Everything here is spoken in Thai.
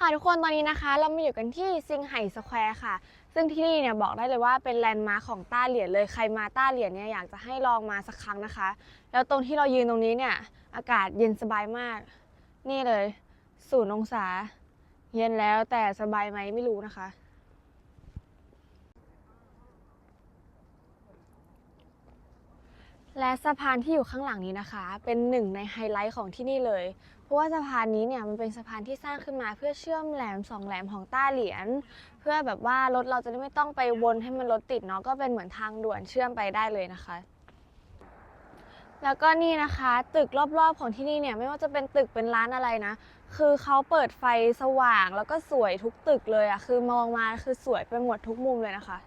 ค่ะทุกคนตอนนี้นะคะ เรามาอยู่กันที่ซิงไห่สแควร์ค่ะ ซึ่งที่นี่เนี่ยบอกได้เลยว่าเป็นแลนด์มาร์คของต้าเหรียญเลยใครมาต้าเหรียญเนี่ยอยากจะให้ลองมาสักครั้งนะคะ แล้วตรงที่เรายืนตรงนี้เนี่ย อากาศเย็นสบายมาก นี่เลยศูนย์องศา เย็นแล้วแต่สบายไหมไม่รู้นะคะ และสะพานที่อยู่ข้างหลังนี้นะคะ เป็นหนึ่งในไฮไลท์ของที่นี่เลย เพราะว่าสะพานนี้เนี่ยมันเป็นสะพานที่สร้างขึ้นมาเพื่อเชื่อมแหลมสองแหลมของต้าเหรียญเพื่อแบบว่ารถเราจะได้ไม่ต้องไปวนให้มันรถติดเนาะก็เป็นเหมือนทางด่วนเชื่อมไปได้เลยนะคะแล้วก็นี่นะคะตึกรอบๆของที่นี่เนี่ยไม่ว่าจะเป็นตึกเป็นร้านอะไรนะ คือเขาเปิดไฟสว่างแล้วก็สวยทุกตึกเลยอะคือมองมาคือสวยไปหมดทุกมุมเลยนะคะ